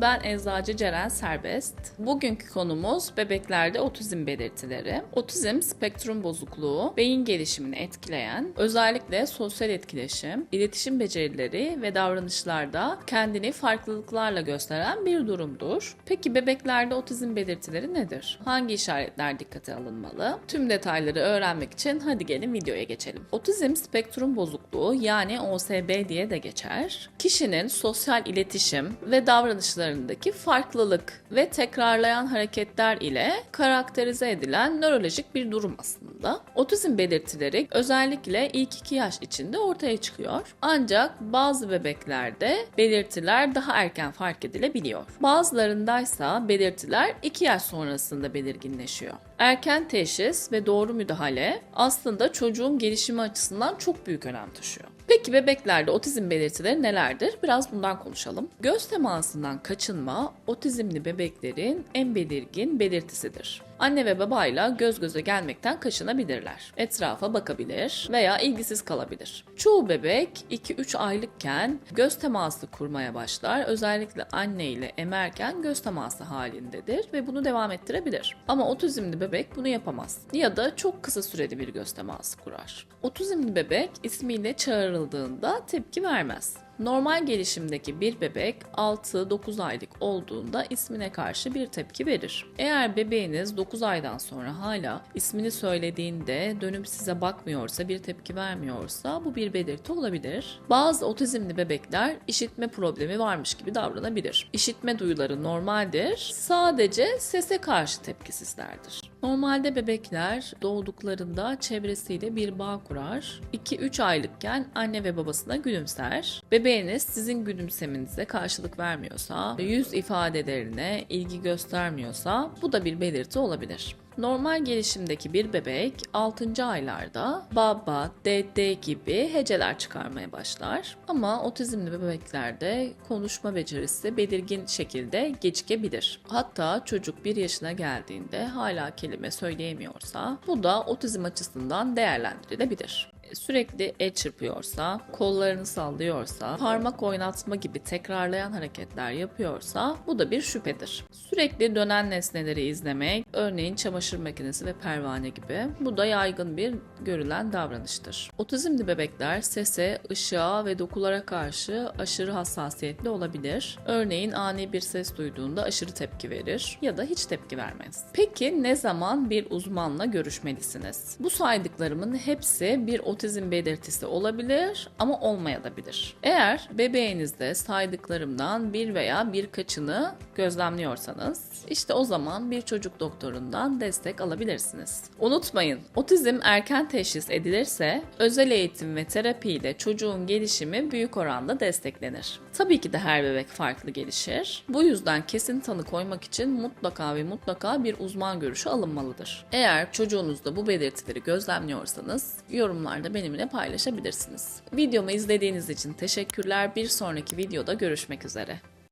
Ben Eczacı Ceren Serbest. Bugünkü konumuz bebeklerde otizm belirtileri. Otizm spektrum bozukluğu, beyin gelişimini etkileyen, özellikle sosyal etkileşim, iletişim becerileri ve davranışlarda kendini farklılıklarla gösteren bir durumdur. Peki bebeklerde otizm belirtileri nedir? Hangi işaretler dikkate alınmalı? Tüm detayları öğrenmek için hadi gelin videoya geçelim. Otizm spektrum bozukluğu yani OSB diye de geçer. Kişinin sosyal iletişim ve davranışlarındaki farklılık ve tekrarlayan hareketler ile karakterize edilen nörolojik bir durum aslında. Otizm belirtileri özellikle ilk 2 yaş içinde ortaya çıkıyor. Ancak bazı bebeklerde belirtiler daha erken fark edilebiliyor. Bazılarındaysa belirtiler 2 yaş sonrasında belirginleşiyor. Erken teşhis ve doğru müdahale aslında çocuğun gelişimi açısından çok büyük önem taşıyor. Peki bebeklerde otizm belirtileri nelerdir? Biraz bundan konuşalım. Göz temasından kaçınma otizmli bebeklerin en belirgin belirtisidir. Anne ve babayla göz göze gelmekten kaçınabilirler. Etrafa bakabilir veya ilgisiz kalabilir. Çoğu bebek 2-3 aylıkken göz teması kurmaya başlar. Özellikle anne ile emerken göz teması halindedir ve bunu devam ettirebilir. Ama otizmli bebek bunu yapamaz. Ya da çok kısa süreli bir göz teması kurar. Otizmli bebek ismiyle çağrıldığında tepki vermez. Normal gelişimdeki bir bebek 6-9 aylık olduğunda ismine karşı bir tepki verir. Eğer bebeğiniz 9 aydan sonra hala ismini söylediğinde dönüp size bakmıyorsa, bir tepki vermiyorsa bu bir belirti olabilir. Bazı otizmli bebekler işitme problemi varmış gibi davranabilir. İşitme duyuları normaldir. Sadece sese karşı tepkisizlerdir. Normalde bebekler doğduklarında çevresiyle bir bağ kurar. 2-3 aylıkken anne ve babasına gülümser. Bebeğiniz sizin gülümsemenize karşılık vermiyorsa, yüz ifadelerine ilgi göstermiyorsa bu da bir belirti olabilir. Normal gelişimdeki bir bebek 6. aylarda baba, dede gibi heceler çıkarmaya başlar. Ama otizmli bebeklerde konuşma becerisi belirgin şekilde gecikebilir. Hatta çocuk 1 yaşına geldiğinde hala kelime söyleyemiyorsa bu da otizm açısından değerlendirilebilir sürekli el çırpıyorsa, kollarını sallıyorsa, parmak oynatma gibi tekrarlayan hareketler yapıyorsa bu da bir şüphedir. Sürekli dönen nesneleri izlemek, örneğin çamaşır makinesi ve pervane gibi bu da yaygın bir görülen davranıştır. Otizmli bebekler sese, ışığa ve dokulara karşı aşırı hassasiyetli olabilir. Örneğin ani bir ses duyduğunda aşırı tepki verir ya da hiç tepki vermez. Peki ne zaman bir uzmanla görüşmelisiniz? Bu saydıklarımın hepsi bir otizm belirtisi olabilir ama olmayabilir. Eğer bebeğinizde saydıklarımdan bir veya birkaçını gözlemliyorsanız işte o zaman bir çocuk doktorundan destek alabilirsiniz. Unutmayın, otizm erken teşhis edilirse özel eğitim ve terapi ile çocuğun gelişimi büyük oranda desteklenir. Tabii ki de her bebek farklı gelişir. Bu yüzden kesin tanı koymak için mutlaka ve mutlaka bir uzman görüşü alınmalıdır. Eğer çocuğunuzda bu belirtileri gözlemliyorsanız yorumlarda benimle paylaşabilirsiniz. Videomu izlediğiniz için teşekkürler. Bir sonraki videoda görüşmek üzere.